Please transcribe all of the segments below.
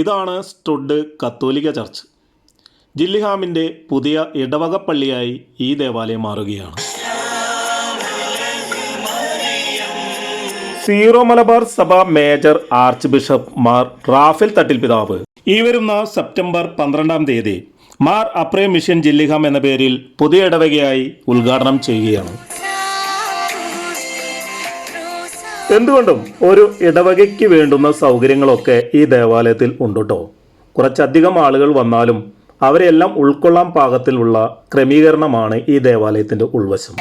ഇതാണ് സ്റ്റുഡ് കത്തോലിക്ക ചർച്ച്. ജില്ലിഹാമിന്റെ പുതിയ ഇടവക പള്ളിയായി ഈ ദേവാലയം മാറുകയാണ്. സീറോ മലബാർ സഭ major archbishop Mar Rafale Thattil പിതാവ്. ഈ വരുന്ന സെപ്റ്റംബർ പന്ത്രണ്ടാം തീയതി മാർ അപ്രേ മിഷൻ ജില്ലിഹാം എന്ന പേരിൽ പുതിയ ഇടവകയായി ഉദ്ഘാടനം ചെയ്യുകയാണ്. എന്തുകൊണ്ടും ഒരു ഇടവകയ്ക്ക് വേണ്ടുന്ന സൗകര്യങ്ങളൊക്കെ ഈ ദേവാലയത്തിൽ ഉണ്ട് കേട്ടോ കുറച്ചധികം ആളുകൾ വന്നാലും അവരെല്ലാം ഉൾക്കൊള്ളാൻ പാകത്തിലുള്ള ക്രമീകരണമാണ് ഈ ദേവാലയത്തിന്റെ ഉൾവശം.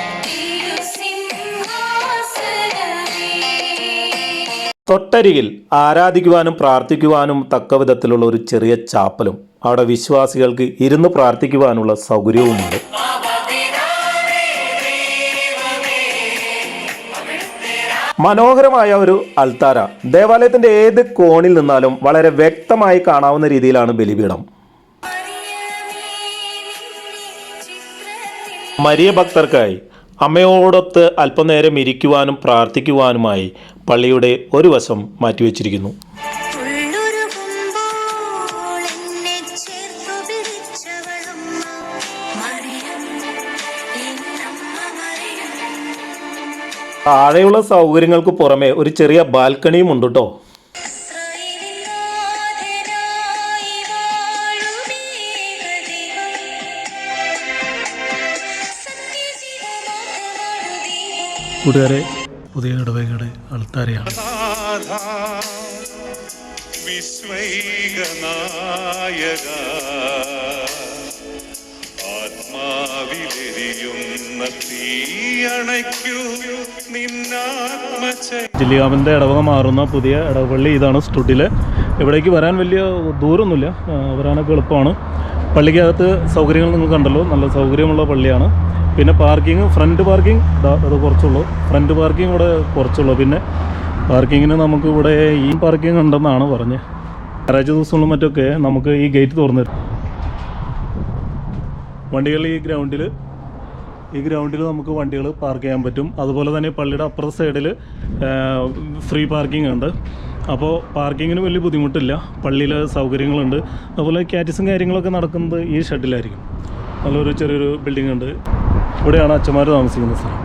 തൊട്ടരികിൽ ആരാധിക്കുവാനും പ്രാർത്ഥിക്കുവാനും തക്ക വിധത്തിലുള്ള ഒരു ചെറിയ ചാപ്പലും അവിടെ വിശ്വാസികൾക്ക് ഇരുന്ന് പ്രാർത്ഥിക്കുവാനുള്ള സൗകര്യവുമുണ്ട്. മനോഹരമായ ഒരു അൽത്താര. ദേവാലയത്തിന്റെ ഏത് കോണിൽ നിന്നാലും വളരെ വ്യക്തമായി കാണാവുന്ന രീതിയിലാണ് ബലിപീഠം. മരിയ ഭക്തർക്കായി അമ്മയോടൊത്ത് അല്പനേരം ഇരിക്കുവാനും പ്രാർത്ഥിക്കുവാനുമായി പള്ളിയുടെ ഒരു വശം മാറ്റിവെച്ചിരിക്കുന്നു. താഴെയുള്ള സൗകര്യങ്ങൾക്ക് പുറമെ ഒരു ചെറിയ ബാൽക്കണിയും ഉണ്ട് കേട്ടോ. കൂട്ടുകാരെ പുതിയ ഇടവകയുടെ അൾത്താരയാണ് വിശ്വൈകനായക നിന്നാത്മച ജില്ലിയാമിന്റെ ഇടവക മാറുന്ന പുതിയ ഇടവള്ളി ഇതാണ് സ്റ്റുഡിൽ ഇവിടേക്ക് വരാൻ വലിയ ദൂരമൊന്നുമില്ല. വരാനൊക്കെ എളുപ്പമാണ്. പള്ളിക്കകത്ത് സൗകര്യങ്ങൾ നിങ്ങൾ കണ്ടല്ലോ. നല്ല സൗകര്യമുള്ള പള്ളിയാണ്. പിന്നെ പാർക്കിംഗ് ഫ്രണ്ട് പാർക്കിംഗ് അത് കുറച്ചുള്ളൂ. ഫ്രണ്ട് പാർക്കിംഗ് ഇവിടെ കുറച്ചുള്ളൂ. പിന്നെ പാർക്കിങ്ങിന് നമുക്ക് ഇവിടെ ഈ പാർക്കിംഗ് ഉണ്ടെന്നാണ് പറഞ്ഞത് ഞായറാഴ്ച ദിവസങ്ങളും മറ്റൊക്കെ നമുക്ക് ഈ ഗേറ്റ് തുറന്നു വണ്ടികൾ ഈ ഗ്രൗണ്ടിൽ ഈ ഗ്രൗണ്ടിൽ നമുക്ക് വണ്ടികൾ പാർക്ക് ചെയ്യാൻ പറ്റും. അതുപോലെ തന്നെ പള്ളിയുടെ അപ്പുറ സൈഡിൽ ഫ്രീ പാർക്കിംഗ് ഉണ്ട്. അപ്പോൾ പാർക്കിങ്ങിന് വലിയ ബുദ്ധിമുട്ടില്ല. പള്ളിയിൽ സൗകര്യങ്ങളുണ്ട്. അതുപോലെ കാറ്റസും കാര്യങ്ങളൊക്കെ നടക്കുന്നത് ഈ ഷെഡിലായിരിക്കും നല്ലൊരു ചെറിയൊരു ബിൽഡിംഗ് ഉണ്ട്. ഇവിടെയാണ് അച്ഛന്മാർ താമസിക്കുന്നത് സ്ഥലം